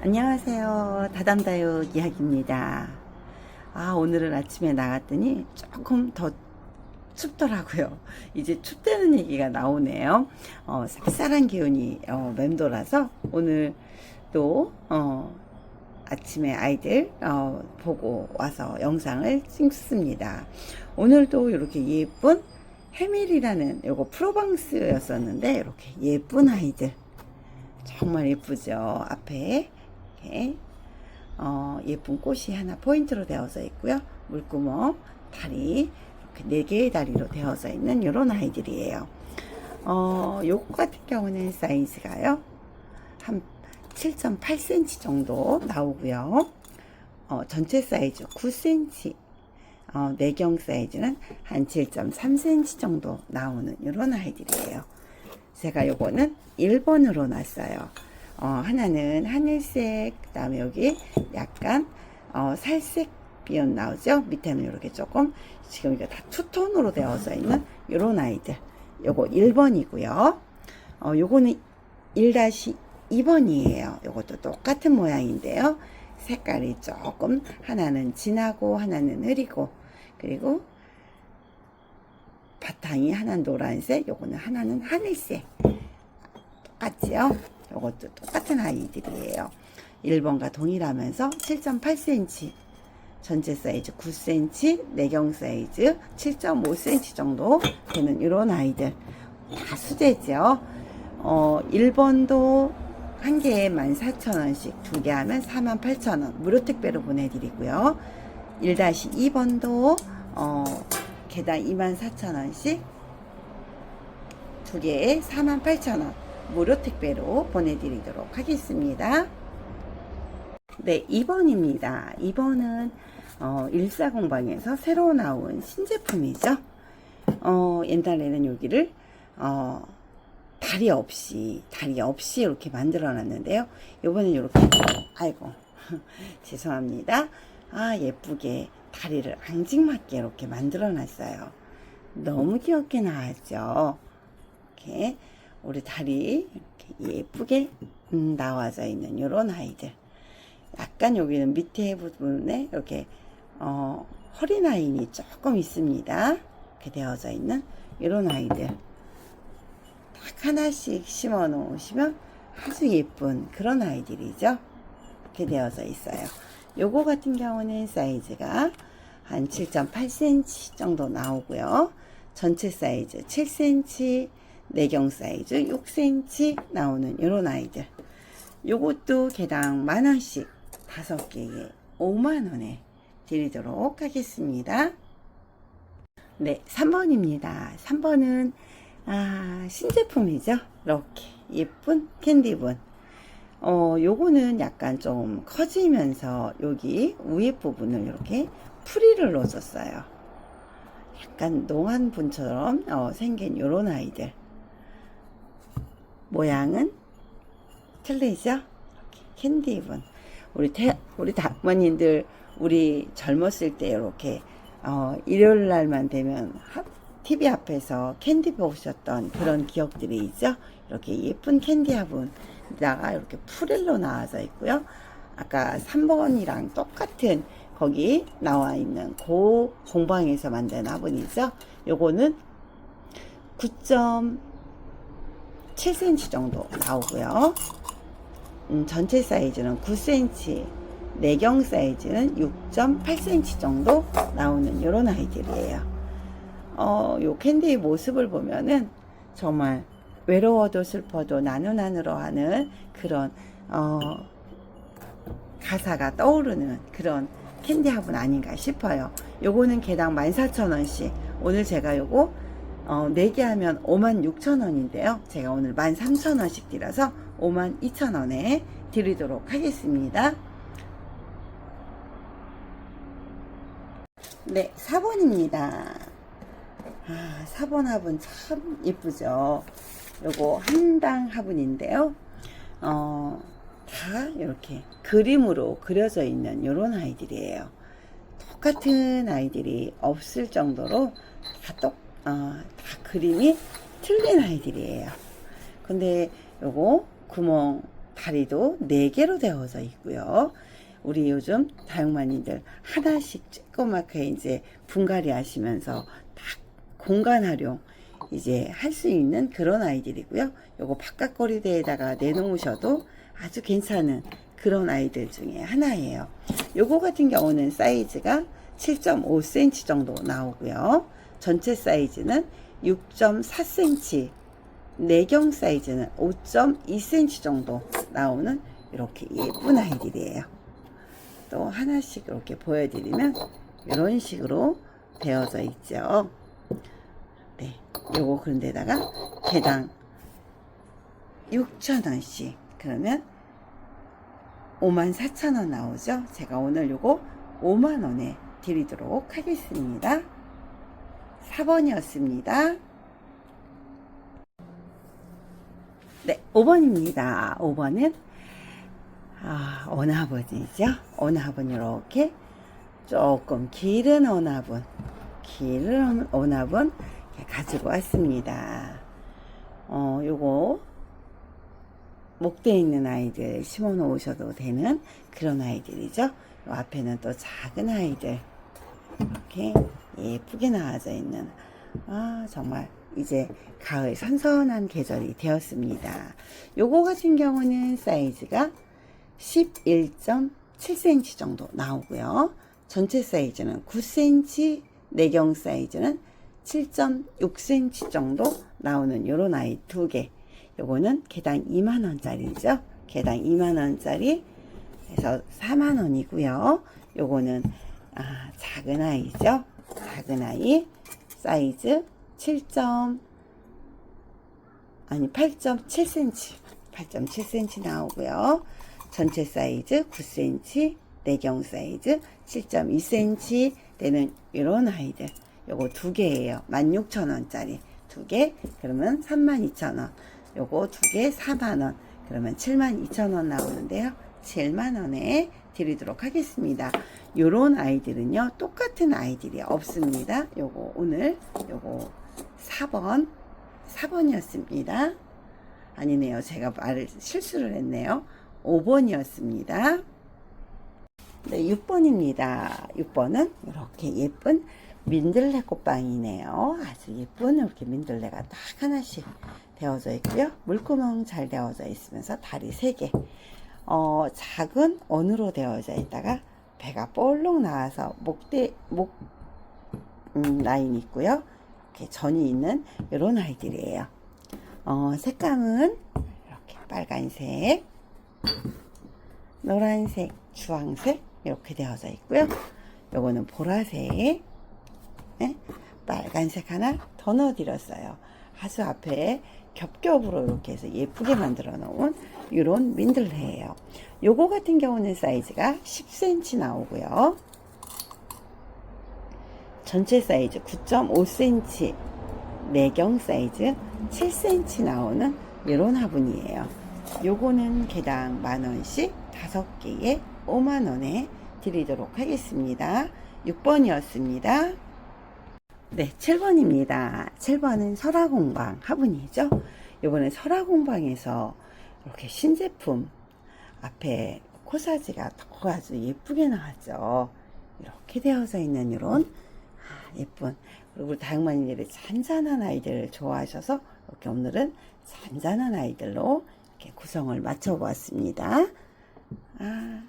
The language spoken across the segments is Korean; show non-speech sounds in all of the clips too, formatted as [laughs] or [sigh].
안녕하세요. 다담다육 이야기입니다. 아, 오늘은 아침에 나갔더니 조금 더 춥더라고요. 이제 춥다는 얘기가 나오네요. 어, 쌀쌀한 기운이 어, 맴돌아서 오늘 또 어, 아침에 아이들 어, 보고 와서 영상을 찍습니다. 오늘도 이렇게 예쁜 해밀이라는 요거 프로방스였었는데 이렇게 예쁜 아이들 정말 예쁘죠. 앞에 이렇게 어, 예쁜 꽃이 하나 포인트로 되어져 있고요. 물구멍, 다리 이렇게 네 개의 다리로 되어져 있는 이런 아이들이에요. 어, 요거 같은 경우는 사이즈가요. 한 7.8cm 정도 나오고요. 어, 전체 사이즈 9cm. 어, 내경 사이즈는 한 7.3cm 정도 나오는 이런 아이들이에요. 제가 요거는 1번으로 놨어요. 어, 하나는 하늘색, 그 다음에 여기 약간 어, 살색 비연 나오죠? 밑에는 이렇게 조금 지금 이거 다 투톤으로 되어져 있는 요런 아이들. 요거 1번이고요. 어, 요거는 1-2 번이에요. 요것도 똑같은 모양인데요. 색깔이 조금 하나는 진하고 하나는 흐리고 그리고 바탕이 하나는 노란색, 요거는 하나는 하늘색. 똑같지요? 요것도 똑같은 아이들이에요. 1번과 동일하면서 7.8cm, 전체 사이즈 9cm, 내경 사이즈 7.5cm 정도 되는 이런 아이들. 다 수제죠. 어, 1번도 한 개에 14,000원씩 두 개 하면 48,000원 무료 택배로 보내드리고요. 1-2번도 어, 개당 24,000원씩 두 개에 48,000원 무료 택배로 보내드리도록 하겠습니다. 네, 2번입니다. 2번은 어, 일사공방에서 새로 나온 신제품이죠. 어, 옛날에는 여기를 어, 다리 없이 다리 없이 이렇게 만들어 놨는데요. 요번엔 이렇게 아이고 [laughs] 죄송합니다. 아 예쁘게 다리를 앙증맞게 이렇게 만들어 놨어요. 너무 귀엽게 나왔죠. 이렇게 우리 다리 이렇게 예쁘게 음, 나와져 있는 이런 아이들. 약간 여기는 밑에 부분에 이렇게 어, 허리 라인이 조금 있습니다. 이렇게 되어져 있는 이런 아이들. 딱 하나씩 심어 놓으시면 아주 예쁜 그런 아이들이죠. 이렇게 되어져 있어요. 요거 같은 경우는 사이즈가 한 7.8cm 정도 나오고요. 전체 사이즈 7cm, 내경 사이즈 6cm 나오는 이런 아이들. 요것도 개당 만원씩 다섯 개에 5만원에 드리도록 하겠습니다. 네, 3번입니다. 3번은 아, 신제품이죠. 이렇게 예쁜 캔디분. 어, 요거는 약간 좀 커지면서 여기 위에 부분을 이렇게 프리를 넣어줬어요. 약간 농안분처럼 어, 생긴 요런 아이들. 모양은 틀리죠? 캔디분. 우리 태, 우리 다모님들 우리 젊었을 때 이렇게 어, 일요일 날만 되면 하, TV 앞에서 캔디 보셨던 그런 기억들이 있죠? 이렇게 예쁜 캔디 화분에다가 이렇게 프릴로 나와져 있고요. 아까 3번이랑 똑같은 거기 나와 있는 고 공방에서 만든 화분이죠. 요거는 9.7cm 정도 나오고요. 음, 전체 사이즈는 9cm, 내경 사이즈는 6.8cm 정도 나오는 이런 아이들이에요. 어, 요 캔디의 모습을 보면은 정말 외로워도 슬퍼도 나누나누로 하는 그런 어, 가사가 떠오르는 그런 캔디 화분 아닌가 싶어요. 요거는 개당 14,000원씩. 오늘 제가 요거 어, 4개 하면 56,000원인데요. 제가 오늘 13,000원씩 드려서 52,000원에 드리도록 하겠습니다. 네, 4번입니다. 아, 4번 화분 참 예쁘죠. 요거 한 당 화분인데요. 어, 다 이렇게 그림으로 그려져 있는 요런 아이들이에요. 똑같은 아이들이 없을 정도로 다 똑, 어, 다 그림이 틀린 아이들이에요. 근데 요거 구멍 다리도 4개로 되어져 있고요. 우리 요즘 다육마니들 하나씩 조그맣게 이제 분갈이 하시면서 딱 공간 활용 이제 할 수 있는 그런 아이들이고요. 요거 바깥거리대에다가 내놓으셔도 아주 괜찮은 그런 아이들 중에 하나예요. 요거 같은 경우는 사이즈가 7.5cm 정도 나오고요. 전체 사이즈는 6.4cm, 내경 사이즈는 5.2cm 정도 나오는 이렇게 예쁜 아이들이에요. 또 하나씩 이렇게 보여드리면 이런 식으로 되어져 있죠. 네, 요거 그런 데다가 개당 6,000원씩 그러면 54,000원 나오죠. 제가 오늘 요거 5만원에 드리도록 하겠습니다. 4번이었습니다. 네, 5번입니다. 5번은 아, 원화분이죠. 원화분 이렇게 조금 길은 원화분, 길은 원화분 가지고 왔습니다. 어, 요거 목대 있는 아이들 심어 놓으셔도 되는 그런 아이들이죠. 요 앞에는 또 작은 아이들 이렇게 예쁘게 나와져 있는 아 정말 이제 가을 선선한 계절이 되었습니다. 요거 같은 경우는 사이즈가 11.7cm 정도 나오고요. 전체 사이즈는 9cm, 내경 사이즈는 7.6cm 정도 나오는 요런 아이 두 개. 요거는 개당 2만원짜리죠. 개당 2만원짜리 해서 4만원이고요. 요거는 아, 작은 아이죠. 작은 아이 사이즈 7. 아니 8.7cm 8.7cm 나오고요. 전체 사이즈 9cm 내경 사이즈 7.2cm 되는 이런 아이들 요거 두 개예요. 16,000원짜리 두 개 그러면 32,000원 요거 두 개 4만원 그러면 72,000원 나오는데요. 7만원에 드리도록 하겠습니다. 요런 아이들은요, 똑같은 아이들이 없습니다. 요거 오늘 요거 4번, 4번이었습니다. 아니네요. 제가 말을 실수를 했네요. 5번이었습니다. 네, 6번입니다. 6번은 이렇게 예쁜 민들레 꽃방이네요. 아주 예쁜 이렇게 민들레가 딱 하나씩 되어져 있고요. 물구멍 잘 되어져 있으면서 다리 3개. 어, 작은 원으로 되어져 있다가 배가 볼록 나와서 목대 목 음, 라인이 있고요. 이렇게 전이 있는 이런 아이들이에요. 어, 색감은 이렇게 빨간색, 노란색, 주황색 이렇게 되어져 있고요. 요거는 보라색, 네? 빨간색 하나 더 넣어드렸어요. 아주 앞에 겹겹으로 이렇게 해서 예쁘게 만들어 놓은 이런 민들레예요. 요거 같은 경우는 사이즈가 10cm 나오고요. 전체 사이즈 9.5cm, 내경 사이즈 7cm 나오는 이런 화분이에요. 요거는 개당 만원씩 5개에 5만원에 드리도록 하겠습니다. 6번이었습니다. 네, 7번입니다. 7번은 설화공방 화분이죠. 요번에 설화공방에서 이렇게 신제품 앞에 코사지가 더 아주 예쁘게 나왔죠. 이렇게 되어져 있는 이런 아, 예쁜 그리고 우리 다육마니들이 잔잔한 아이들을 좋아하셔서 이렇게 오늘은 잔잔한 아이들로 이렇게 구성을 맞춰 보았습니다. 아,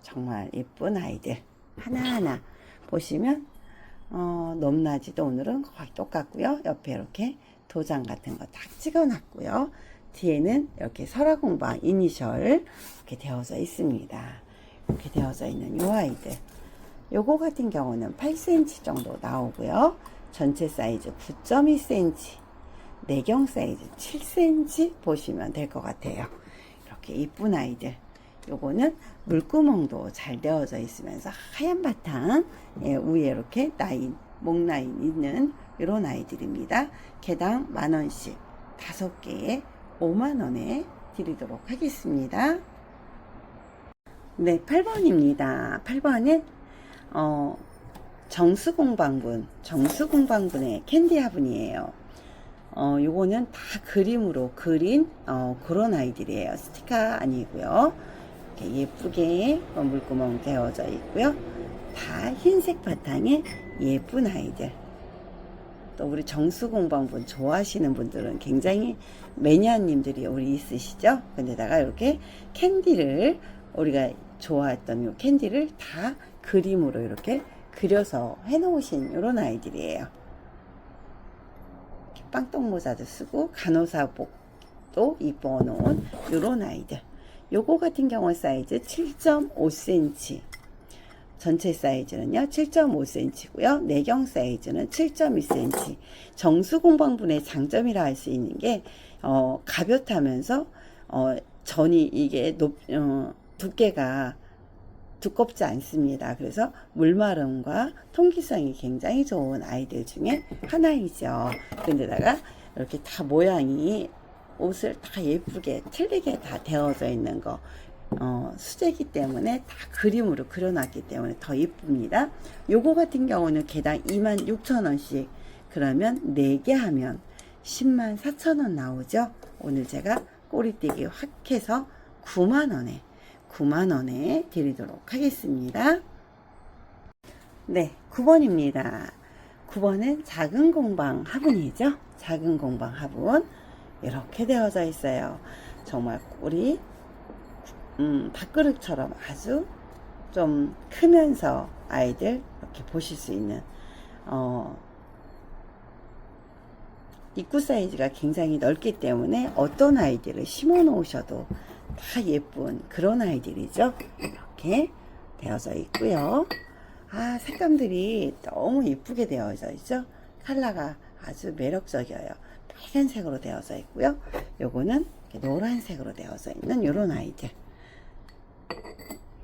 정말 예쁜 아이들 하나하나 보시면 어, 높낮이도 오늘은 거의 똑같고요. 옆에 이렇게 도장 같은 거 딱 찍어놨고요. 뒤에는 이렇게 설화공방 이니셜 이렇게 되어져 있습니다. 이렇게 되어져 있는 요 아이들. 요거 같은 경우는 8cm 정도 나오고요. 전체 사이즈 9.2cm, 내경 사이즈 7cm 보시면 될 것 같아요. 이렇게 이쁜 아이들. 요거는 물구멍도 잘 되어져 있으면서 하얀 바탕 예, 위에 이렇게 라인, 목 라인 있는 이런 아이들입니다. 개당 만 원씩 다섯 개에 5만 원에 드리도록 하겠습니다. 네, 8번입니다. 8번은 어, 정수공방분, 정수공방분의 캔디 화분이에요. 어, 요거는 다 그림으로 그린, 어, 그런 아이들이에요. 스티커 아니고요. 예쁘게 어, 물구멍 되어져 있고요. 다 흰색 바탕에 예쁜 아이들. 또 우리 정수공방분 좋아하시는 분들은 굉장히 매니아님들이 우리 있으시죠? 근데다가 이렇게 캔디를 우리가 좋아했던 요 캔디를 다 그림으로 이렇게 그려서 해놓으신 이런 아이들이에요. 빵떡 모자도 쓰고 간호사복도 입어놓은 이런 아이들. 요거 같은 경우 사이즈 7.5cm. 전체 사이즈는요 7.5cm고요 내경 사이즈는 7.2cm 정수 공방분의 장점이라 할 수 있는 게 어, 가볍다면서 어, 전이 이게 높, 어, 두께가 두껍지 않습니다. 그래서 물마름과 통기성이 굉장히 좋은 아이들 중에 하나이죠. 그런데다가 이렇게 다 모양이 옷을 다 예쁘게 틀리게 다 되어져 있는 거 어, 수제기 때문에 다 그림으로 그려놨기 때문에 더 이쁩니다. 요거 같은 경우는 개당 26,000원씩 그러면 4개 하면 10만 4천원 나오죠. 오늘 제가 꼬리띠기 확 해서 9만원에 9만원에 드리도록 하겠습니다. 네, 9번입니다. 9번은 작은 공방 화분이죠. 작은 공방 화분. 이렇게 되어져 있어요. 정말 꼬리, 음, 밥그릇처럼 아주 좀 크면서 아이들 이렇게 보실 수 있는, 어, 입구 사이즈가 굉장히 넓기 때문에 어떤 아이들을 심어 놓으셔도 다 예쁜 그런 아이들이죠. 이렇게 되어져 있고요. 아, 색감들이 너무 이쁘게 되어져 있죠. 컬러가 아주 매력적이에요. 빨간색으로 되어져 있고요. 요거는 노란색으로 되어져 있는 요런 아이들.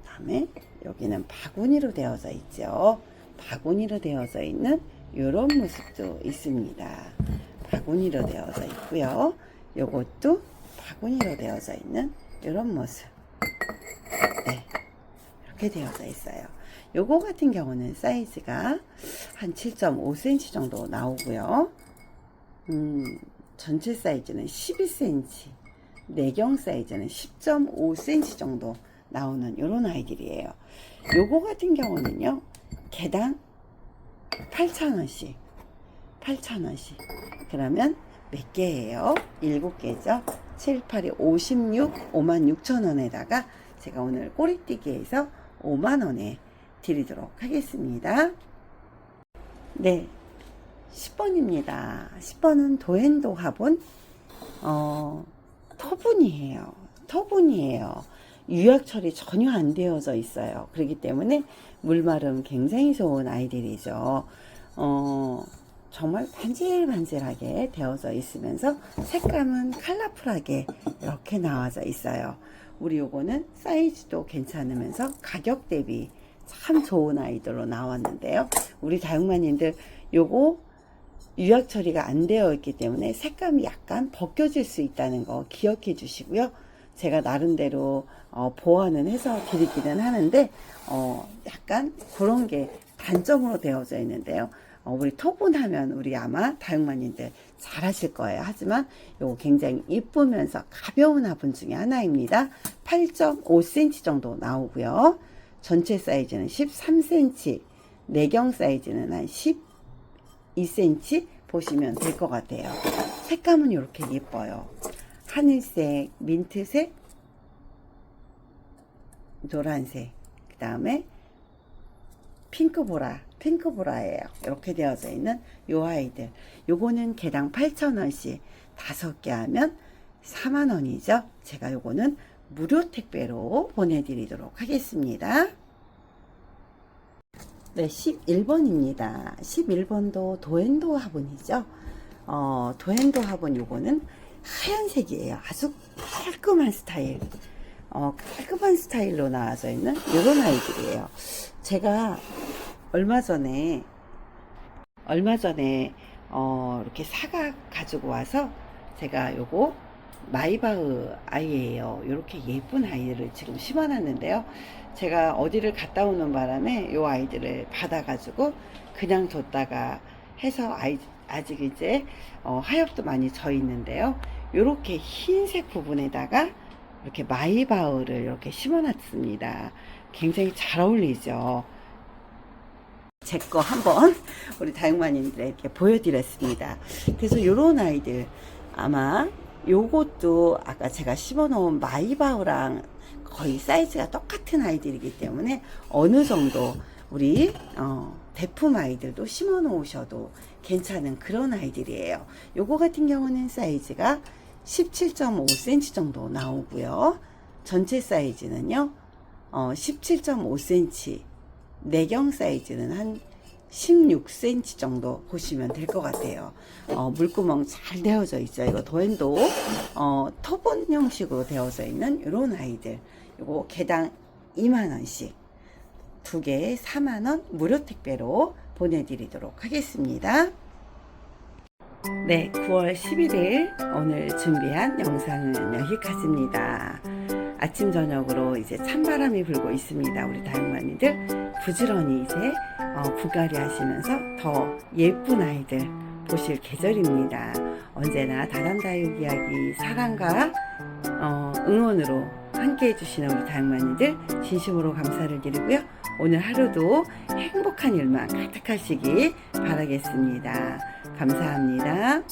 다음에 여기는 바구니로 되어져 있죠. 바구니로 되어져 있는 요런 모습도 있습니다. 바구니로 되어져 있고요. 요것도 바구니로 되어져 있는 이런 모습. 네. 이렇게 되어져 있어요. 요거 같은 경우는 사이즈가 한 7.5cm 정도 나오고요. 음, 전체 사이즈는 12cm, 내경 사이즈는 10.5cm 정도 나오는 이런 아이들이에요. 요거 같은 경우는요, 개당 8,000원씩, 8,000원씩. 그러면 몇 개예요? 7개죠? 7, 8이 56, 5만 6천 원에다가 제가 오늘 꼬리띠기에서 5만 원에 드리도록 하겠습니다. 네. 10번입니다. 10번은 도엔도 화분, 어, 터분이에요. 터분이에요. 유약 처리 전혀 안 되어져 있어요. 그렇기 때문에 물마름 굉장히 좋은 아이들이죠. 어, 정말 반질반질하게 되어져 있으면서 색감은 컬러풀하게 이렇게 나와져 있어요. 우리 요거는 사이즈도 괜찮으면서 가격 대비 참 좋은 아이들로 나왔는데요. 우리 다육마님들 요거 유약 처리가 안 되어 있기 때문에 색감이 약간 벗겨질 수 있다는 거 기억해 주시고요. 제가 나름대로 어, 보완은 해서 드리기는 하는데 어, 약간 그런 게 단점으로 되어져 있는데요. 어, 우리 토분하면 우리 아마 다육마님들 잘 하실 거예요. 하지만 요거 굉장히 이쁘면서 가벼운 화분 중에 하나입니다. 8.5cm 정도 나오고요. 전체 사이즈는 13cm, 내경 사이즈는 한 12cm 보시면 될 것 같아요. 색감은 이렇게 예뻐요. 하늘색, 민트색, 노란색, 그 다음에 핑크보라, 핑크보라예요. 이렇게 되어져 있는 요 아이들. 요거는 개당 8,000원씩 다섯 개 하면 4만원이죠. 제가 요거는 무료 택배로 보내드리도록 하겠습니다. 네, 11번입니다. 11번도 도엔도 화분이죠. 어, 도엔도 화분 요거는 하얀색이에요. 아주 깔끔한 스타일. 어, 깔끔한 스타일로 나와져 있는 이런 아이들이에요. 제가 얼마 전에, 얼마 전에, 어, 이렇게 사과 가지고 와서 제가 요거 마이바흐 아이예요. 이렇게 예쁜 아이들을 지금 심어놨는데요. 제가 어디를 갔다 오는 바람에 이 아이들을 받아가지고 그냥 뒀다가 해서 아이, 아직 이제 어, 하엽도 많이 져 있는데요. 이렇게 흰색 부분에다가 이렇게 마이바흐를 이렇게 심어놨습니다. 굉장히 잘 어울리죠. 제 거 한번 우리 다육마님들에게 보여드렸습니다. 그래서 이런 아이들 아마 요것도 아까 제가 심어놓은 마이바우랑 거의 사이즈가 똑같은 아이들이기 때문에 어느 정도 우리 어, 대품 아이들도 심어 놓으셔도 괜찮은 그런 아이들이에요. 요거 같은 경우는 사이즈가 17.5cm 정도 나오고요. 전체 사이즈는요. 어, 17.5cm. 내경 사이즈는 한 16cm 정도 보시면 될 것 같아요. 어, 물구멍 잘 되어져 있죠. 이거 도엔도 어, 터본 형식으로 되어져 있는 이런 아이들. 이거 개당 2만원씩 두 개에 4만원 무료 택배로 보내드리도록 하겠습니다. 네, 9월 11일 오늘 준비한 영상은 여기까지입니다. 아침 저녁으로 이제 찬바람이 불고 있습니다. 우리 다육마님들 부지런히 이제 어, 부가리 하시면서 더 예쁜 아이들 보실 계절입니다. 언제나 다단다육 이야기 사랑과 어, 응원으로 함께 해주시는 우리 다육마님들 진심으로 감사를 드리고요. 오늘 하루도 행복한 일만 가득하시기 바라겠습니다. 감사합니다.